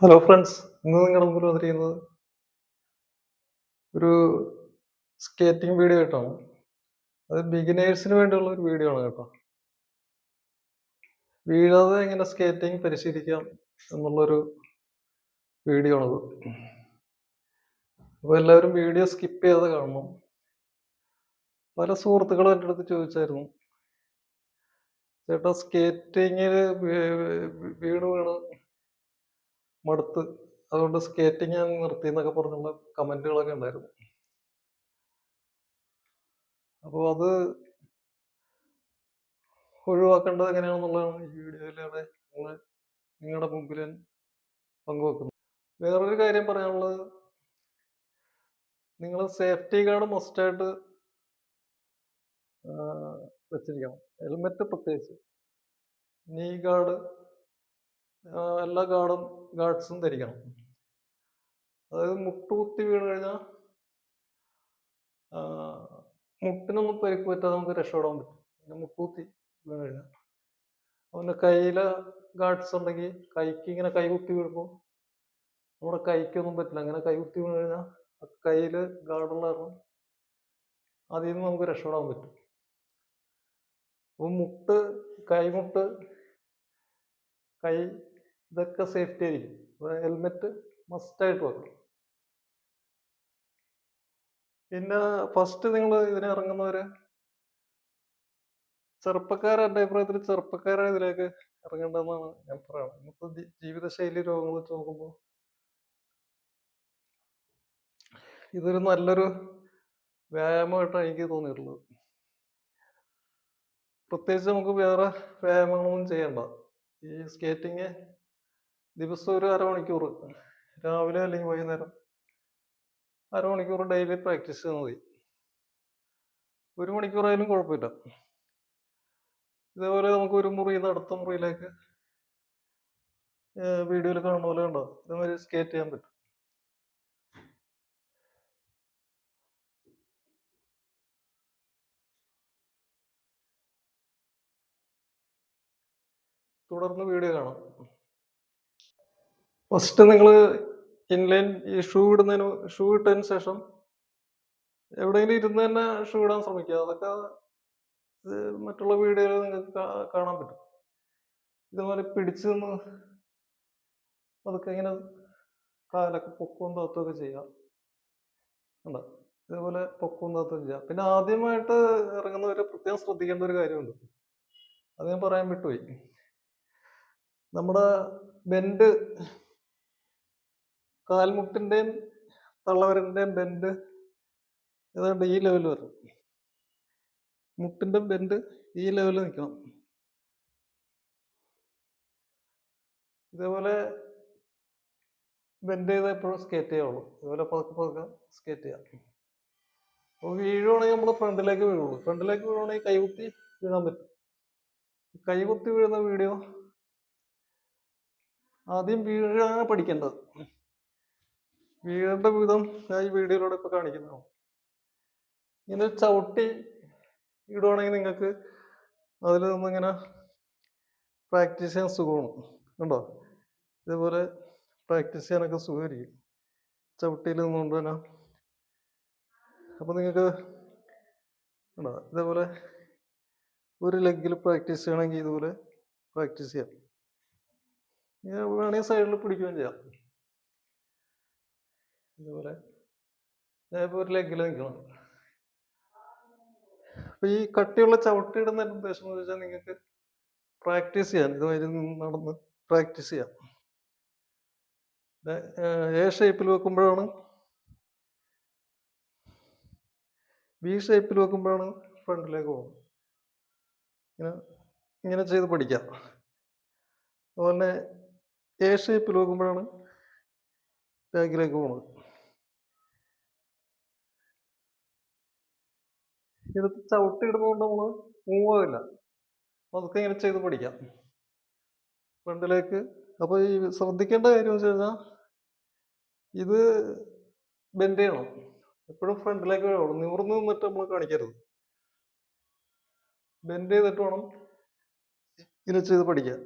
Hello friends ഇന്ന് നിങ്ങളുടെ മുമ്പിൽ വന്നിരിക്കുന്നത് ഒരു സ്കേറ്റിംഗ് വീഡിയോ ആയിട്ടാണ് അത് ബിഗിനേഴ്സിന് വേണ്ടിയുള്ള ഒരു വീഡിയോ ആണ് കേട്ടോ. വീഴാതെ എങ്ങനെ സ്കേറ്റിംഗ് പരിശീലിക്കാം എന്നുള്ളൊരു വീഡിയോ ആണത് അപ്പോൾ എല്ലാവരും വീഡിയോ സ്കിപ്പ് ചെയ്യാതെ കാണണം. പല സുഹൃത്തുക്കളും എന്റെ അടുത്ത് ചോദിച്ചായിരുന്നു ചേട്ടാ സ്കേറ്റിങ്ങിൽ വീണ് വീണ് മടുത്ത്. അതുകൊണ്ട് സ്കേറ്റിംഗ് ഞാൻ നിർത്തി എന്നൊക്കെ പറഞ്ഞുള്ള കമന്റുകളൊക്കെ ഉണ്ടായിരുന്നു. അപ്പോൾ അത് ഒഴിവാക്കേണ്ടത് എങ്ങനെയാണെന്നുള്ളതാണ് ഈ വീഡിയോയിലൂടെ നിങ്ങൾ നിങ്ങളുടെ മുമ്പിൽ പങ്കുവെക്കുന്നത്. വേറൊരു കാര്യം പറയാനുള്ളത് നിങ്ങൾ സേഫ്റ്റി ഗാർഡ് മസ്റ്റായിട്ട് വെച്ചിരിക്കണം. ഹെൽമെറ്റ് പ്രത്യേകിച്ച്. നീ ഗാർഡ് എല്ലാ ഗാർഡും ഗാർഡ്സും ധരിക്കണം. അതായത് മുട്ടുകുത്തി വീണ് കഴിഞ്ഞാൽ മുട്ടിനൊന്നും പരിക്ക് പറ്റാതെ നമുക്ക് രക്ഷപ്പെടാൻ പറ്റും. പിന്നെ മുട്ടുകുത്തി വീണ് കഴിഞ്ഞാൽ അവന്റെ കയ്യിലെ ഗാർഡ്സ് ഉണ്ടെങ്കിൽ കൈക്ക് ഇങ്ങനെ കൈ കുത്തി വീഴുമ്പോൾ നമ്മുടെ കൈക്കൊന്നും പറ്റില്ല. അങ്ങനെ കൈ കുത്തി വീണ് കഴിഞ്ഞാൽ കയ്യിൽ ഗാർഡുള്ള കാരണം അതിൽ നിന്ന് നമുക്ക് രക്ഷപ്പെടാൻ പറ്റും. അപ്പം മുട്ട് കൈമുട്ട് കൈ ഇതൊക്കെ സേഫ്റ്റി ആയിരിക്കും. ഹെൽമെറ്റ് മസ്റ്റായിട്ട് വെക്കണം. പിന്നെ ഫസ്റ്റ് നിങ്ങൾ ഇതിന് ഇറങ്ങുന്നവര് ചെറുപ്പക്കാരെ എന്റെ അഭിപ്രായത്തിൽ ചെറുപ്പക്കാരെ ഇതിലേക്ക് ഇറങ്ങേണ്ടതെന്നാണ് ഞാൻ പറയുന്നത് ഇന്നത്തെ ജീവിതശൈലി രോഗങ്ങൾ വെച്ച് നോക്കുമ്പോൾ ഇതൊരു നല്ലൊരു വ്യായാമമായിട്ടാണ് എനിക്ക് തോന്നിയിട്ടുള്ളത്. പ്രത്യേകിച്ച് നമുക്ക് വേറെ വ്യായാമങ്ങളൊന്നും ചെയ്യണ്ട. ഈ സ്കേറ്റിങ് ദിവസം ഒരു അരമണിക്കൂർ രാവിലെ അല്ലെങ്കിൽ വൈകുന്നേരം അരമണിക്കൂർ ഡെയിലി പ്രാക്ടീസ് ചെയ്താൽ മതി. ഒരു മണിക്കൂറായാലും കുഴപ്പമില്ല. ഇതേപോലെ നമുക്ക് ഒരു നിന്ന് അടുത്ത മുറിയിലേക്ക് വീഡിയോയിൽ കാണുന്ന പോലെ ഉണ്ടോ ഇതേമാതിരി സ്കേറ്റ് ചെയ്യാൻ പറ്റും. തുടർന്ന് വീഡിയോ കാണാം. ഫസ്റ്റ് നിങ്ങൾ ഇൻലൈൻ ഈ ഷൂ ഇടുന്നതിന് ഷൂ ഇട്ടതിന് ശേഷം എവിടെയെങ്കിലും ഇരുന്ന് തന്നെ ഷൂ ഇടാൻ ശ്രമിക്കുക. അതൊക്കെ മറ്റുള്ള വീഡിയോയിൽ നിങ്ങൾക്ക് കാണാൻ പറ്റും. ഇതുപോലെ പിടിച്ചു നിന്ന് അതൊക്കെ ഇങ്ങനെ കാലൊക്കെ പൊക്കവും താത്തുമൊക്കെ ചെയ്യാം ഉണ്ട് ഇതേപോലെ പൊക്കവും താത്തും ചെയ്യാം പിന്നെ ആദ്യമായിട്ട് ഇറങ്ങുന്നവർ പ്രത്യേകം ശ്രദ്ധിക്കേണ്ട ഒരു കാര്യമുണ്ട്. അത് ഞാൻ പറയാൻ വിട്ടുപോയി. നമ്മുടെ ബെൻഡ് കാൽമുട്ടിന്റെയും തള്ളവരന്റെയും ബെൻഡ് ഏതാണ്ട് ഈ ലെവൽ വരും. മുട്ടിന്റെ ബെൻഡ് ഈ ലെവലിൽ നിൽക്കണം. ഇതേപോലെ ബെൻഡ് ചെയ്ത് എപ്പോഴും സ്കേറ്റ് ചെയ്യാവുള്ളൂ ഇതുപോലെ പതുക്കെ പതുക്കെ സ്കേറ്റ് ചെയ്യാം. അപ്പോൾ വീഴുവാണെങ്കിൽ നമ്മൾ ഫ്രണ്ടിലേക്ക് വീഴുള്ളൂ. ഫ്രണ്ടിലേക്ക് വീഴുവാണെങ്കിൽ കൈകുത്തി വീഴാൻ പറ്റും. കൈകുത്തി വീഴുന്ന വീഡിയോ ആദ്യം വീഴാനാണ് പഠിക്കേണ്ടത്. വീഴേണ്ട വിധം ഞാൻ ഈ വീഡിയോയിലൂടെ ഇപ്പൊ കാണിക്കുന്നു. ഇങ്ങനെ ചവിട്ടി ഇടുവാണെങ്കിൽ നിങ്ങൾക്ക് അതിൽ നിന്നിങ്ങനെ പ്രാക്ടീസ് ചെയ്യാൻ സുഖമാണ്. കണ്ടോ? ഇതേപോലെ പ്രാക്ടീസ് ചെയ്യാനൊക്കെ സുഖമായിരിക്കും. ചവിട്ടിയിൽ നിന്നുകൊണ്ട് തന്നെ. അപ്പോൾ നിങ്ങൾക്ക് കണ്ടോ? ഇതേപോലെ ഒരു ലെഗിൽ പ്രാക്ടീസ് ചെയ്യണമെങ്കിൽ ഇതുപോലെ പ്രാക്ടീസ് ചെയ്യാം. വേണമെങ്കിൽ സൈഡിൽ പിടിക്കുകയും ചെയ്യാം. ഞാനിപ്പോൾ ഒരു ലെഗിൽ നിൽക്കണം അപ്പൊ ഈ കട്ടിയുള്ള ചവിട്ടി ഇടുന്നതിന്റെ ഉദ്ദേശം എന്ന് വെച്ചാൽ നിങ്ങൾക്ക് പ്രാക്ടീസ് ചെയ്യാൻ ഇതുവരെ നടന്ന് പ്രാക്ടീസ് ചെയ്യാം. എ ഷേപ്പിൽ വെക്കുമ്പോഴാണ് ബി ഷേപ്പിൽ വെക്കുമ്പോഴാണ് ഫ്രണ്ടിലേക്ക് പോകുന്നത്. ഇങ്ങനെ ഇങ്ങനെ ചെയ്ത് പഠിക്കാം. അതുപോലെ തന്നെ എ ഷേപ്പിൽ വെക്കുമ്പോഴാണ് ബാക്കിലേക്ക് പോകുന്നത്. ഇത് ചവിട്ടി ഇടുന്നതുകൊണ്ട് നമ്മൾ മൂവ് ആവില്ല അതൊക്കെ ഇങ്ങനെ ചെയ്ത് പഠിക്കാം. ഫ്രണ്ടിലേക്ക് അപ്പോൾ ഈ ശ്രദ്ധിക്കേണ്ട കാര്യം വെച്ച് കഴിഞ്ഞാൽ ഇത് ബെൻഡ് ചെയ്യണം. എപ്പോഴും ഫ്രണ്ടിലേക്ക് വേണം. നിവർന്ന് നിന്നിട്ട് നമ്മൾ കാണിക്കരുത്. ബെൻഡ് ചെയ്തിട്ട് വേണം ഇങ്ങനെ ചെയ്ത് പഠിക്കാൻ.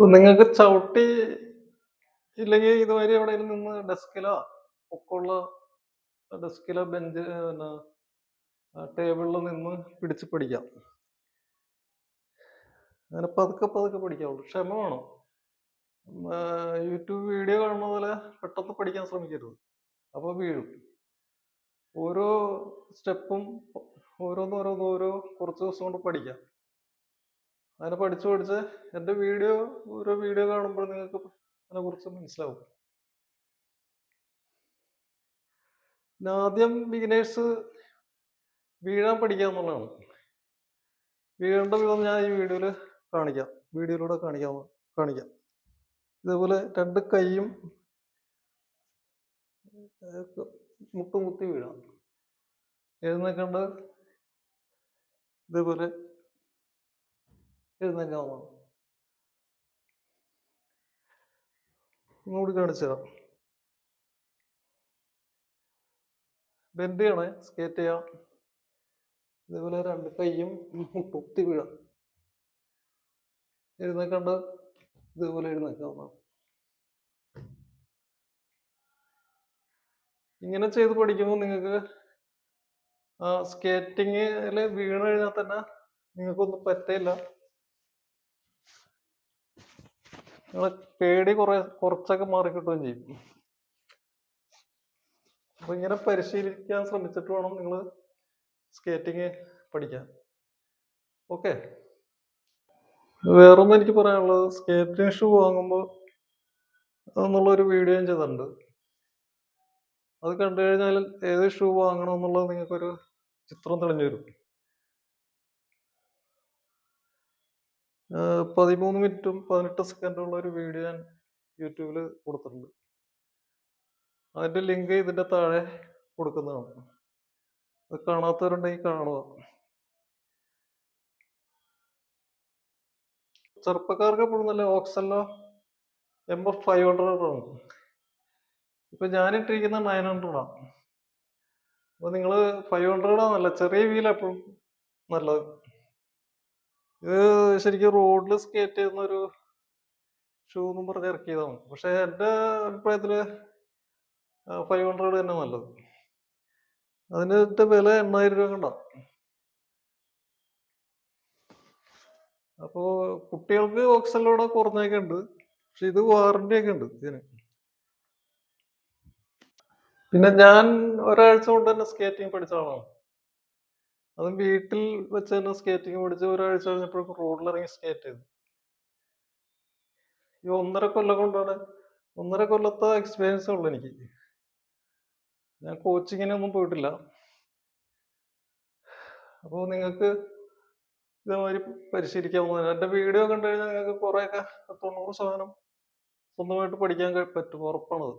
നിങ്ങൾക്ക് ചവിട്ടി ഇല്ലെങ്കിൽ ഇതുവരെ എവിടെയെങ്കിലും നിന്ന് ഡെസ്കിലോ ഒക്കെയുള്ള ഡെസ്കിലോ ബെഞ്ച് പിന്നെ ടേബിളിൽ നിന്ന് പിടിച്ച് പഠിക്കാം. അങ്ങനെ പതുക്കെ പതുക്കെ പഠിക്കാവുള്ളൂ. ക്ഷമ വേണം. യൂട്യൂബ് വീഡിയോ കാണുന്ന പോലെ പെട്ടെന്ന് പഠിക്കാൻ ശ്രമിക്കരുത്. അപ്പോൾ വീഴും. ഓരോ സ്റ്റെപ്പും ഓരോന്നോരോന്നോരോ ഓരോന്ന് കുറച്ച് ദിവസം കൊണ്ട് പഠിക്കാം. അങ്ങനെ പഠിച്ചു പഠിച്ച് എന്റെ വീഡിയോ ഓരോ വീഡിയോ കാണുമ്പോൾ നിങ്ങൾക്ക് അതിനെക്കുറിച്ച് മനസ്സിലാവും. പിന്നെ ആദ്യം ബിഗിനേഴ്സ് വീഴാൻ പഠിക്കുക എന്നുള്ളതാണ്. വീഴേണ്ട വിധം ഞാൻ ഈ വീഡിയോയിൽ കാണിക്കാം. വീഡിയോയിലൂടെ കാണിക്കാം കാണിക്കാം. ഇതേപോലെ രണ്ട് കൈയും മുട്ടുമുത്തി മുട്ട് മുത്തി വീഴാം. എഴുന്നേക്കേണ്ട ഇതേപോലെ എഴുന്നേക്കാവുന്നതാണ് ഇങ്ങോട്ട് കാണിച്ചു തരാം. ബെൻഡ് ചെയ്യണേ സ്കേറ്റ് ചെയ്യാം. ഇതേപോലെ രണ്ട് കൈയും മുട്ടി വീഴാം. എഴുന്നേക്കാണ്ട്. ഇതേപോലെ എഴുന്നേക്കാവുന്നതാണ് ഇങ്ങനെ ചെയ്ത് പഠിക്കുമ്പോൾ നിങ്ങൾക്ക് സ്കേറ്റിങ്ങിൽ വീണ് കഴിഞ്ഞാൽ തന്നെ നിങ്ങൾക്കൊന്നും പറ്റില്ല നിങ്ങളെ പേടി കുറെ കുറച്ചൊക്കെ മാറിക്കിട്ടുകയും ചെയ്യും. അപ്പൊ ഇങ്ങനെ പരിശീലിക്കാൻ ശ്രമിച്ചിട്ട് വേണം നിങ്ങൾ സ്കേറ്റിംഗ് പഠിക്കാൻ. ഓക്കെ. വേറൊന്നും എനിക്ക് പറയാനുള്ളത് സ്കേറ്റിംഗ് ഷൂ വാങ്ങുമ്പോൾ എന്നുള്ള ഒരു വീഡിയോ ഞാൻ ചെയ്തിട്ടുണ്ട്. അത് കണ്ടു കഴിഞ്ഞാൽ ഏത് ഷൂ വാങ്ങണം എന്നുള്ളത് നിങ്ങൾക്കൊരു ചിത്രം തെളിഞ്ഞു വരും പതിമൂന്ന് മിനിറ്റും പതിനെട്ട് സെക്കൻഡും ഉള്ള ഒരു വീഡിയോ ഞാൻ യൂട്യൂബിൽ കൊടുത്തിട്ടുണ്ട്. അതിന്റെ ലിങ്ക് ഇതിന്റെ താഴെ കൊടുക്കുന്നതാണ്. അത് കാണാത്തവരുണ്ടെങ്കിൽ കാണുക. ചെറുപ്പക്കാർക്ക് എപ്പോഴും നല്ല ഓക്സല്ലോ എം എഫ് ഫൈവ് ഹൺഡ്രഡ് ആണ്. ഇപ്പൊ ഞാൻ ഇട്ടിരിക്കുന്ന നയൻ ഹൺഡ്രഡ് ആണ്. അപ്പൊ നിങ്ങൾ ഫൈവ് ഹൺഡ്രഡ് ആണല്ല. ചെറിയ വീൽ എപ്പോഴും നല്ലത്. ഇത് ശരിക്കും റോഡിൽ സ്കേറ്റ് ചെയ്യുന്ന ഒരു ഷൂ എന്നും പറഞ്ഞ് ഇറക്കിയതാണ്. പക്ഷെ എന്റെ അഭിപ്രായത്തിൽ ഫൈവ് ഹൺഡ്രഡ് തന്നെ നല്ലത്. അതിന്റെ വില എണ്ണായിരം രൂപ കണ്ട. അപ്പോ കുട്ടികൾക്ക് ഓക്സലോടെ കുറഞ്ഞൊക്കെ ഉണ്ട്. പക്ഷെ ഇത് വാറന്റി ഒക്കെ ഉണ്ട് ഇതിന്. പിന്നെ ഞാൻ ഒരാഴ്ച കൊണ്ട് തന്നെ സ്കേറ്റിംഗ് പഠിച്ച ആളാണ്. അതും വീട്ടിൽ വെച്ച് തന്നെ സ്കേറ്റിംഗ് പഠിച്ച് ഒരാഴ്ച കഴിഞ്ഞപ്പോഴേക്കും റോഡിലിറങ്ങി സ്കേറ്റ് ചെയ്തു. ഈ ഒന്നര കൊല്ലം കൊണ്ടാണ് ഒന്നര കൊല്ലത്തെ എക്സ്പീരിയൻസ് ഉള്ളു എനിക്ക്. ഞാൻ കോച്ചിങ്ങിനൊന്നും പോയിട്ടില്ല. അപ്പോൾ നിങ്ങൾക്ക് ഇതേമാതിരി പരിശീലിക്കാവുന്നതാണ് എന്റെ വീഡിയോ കണ്ടു കഴിഞ്ഞാൽ നിങ്ങൾക്ക് കുറേയൊക്കെ തൊണ്ണൂറ് ശതമാനം സ്വന്തമായിട്ട് പഠിക്കാൻ പറ്റും ഉറപ്പാണത്.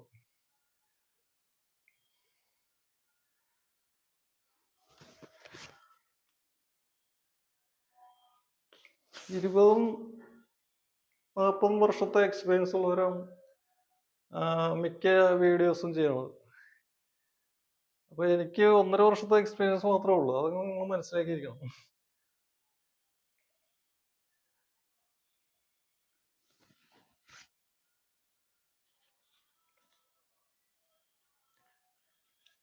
ഇരുപതും നാൽപ്പതും വർഷത്തെ എക്സ്പീരിയൻസ് ഉള്ളവരാണ് മിക്ക വീഡിയോസും ചെയ്യണത് അപ്പൊ എനിക്ക് ഒന്നര വർഷത്തെ എക്സ്പീരിയൻസ് മാത്രമേ ഉള്ളൂ. അത് നിങ്ങൾ മനസ്സിലാക്കിയിരിക്കണം.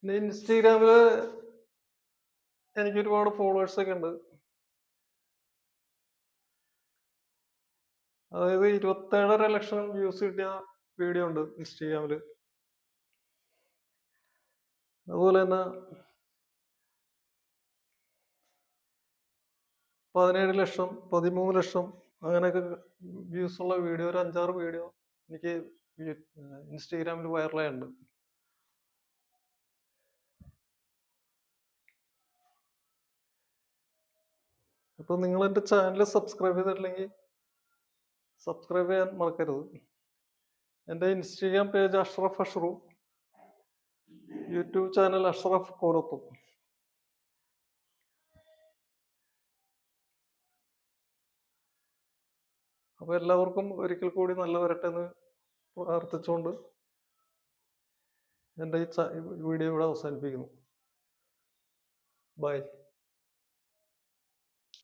ഇൻസ്റ്റഗ്രാമിൽ എനിക്ക് ഒരുപാട് ഫോളോവേഴ്സ് ഒക്കെ ഉണ്ട്. അതായത് ഇരുപത്തേഴര ലക്ഷം വ്യൂസ് കിട്ടിയ വീഡിയോ ഉണ്ട് ഇൻസ്റ്റഗ്രാമിൽ. അതുപോലെ തന്നെ പതിനേഴ് ലക്ഷം പതിമൂന്ന് ലക്ഷം അങ്ങനെയൊക്കെ വ്യൂസ് ഉള്ള വീഡിയോ ഒരു അഞ്ചാറ് വീഡിയോ എനിക്ക് ഇൻസ്റ്റഗ്രാമിൽ വൈറലായുണ്ട് അപ്പോൾ നിങ്ങൾ എന്റെ ചാനൽ സബ്സ്ക്രൈബ് ചെയ്തിട്ടില്ലെങ്കിൽ സബ്സ്ക്രൈബ് ചെയ്യാൻ മറക്കരുത്. എന്റെ Instagram page Ashraf Ashru YouTube channel Ashraf കോലത്തും അപ്പോൾ എല്ലാവർക്കും ഒരിക്കൽ കൂടി നല്ല വരട്ടെ എന്ന് പ്രാർത്ഥിച്ചുകൊണ്ട് എന്റെ ഈ വീഡിയോ ഇവിടെ അവസാനിപ്പിക്കുന്നു. ബൈ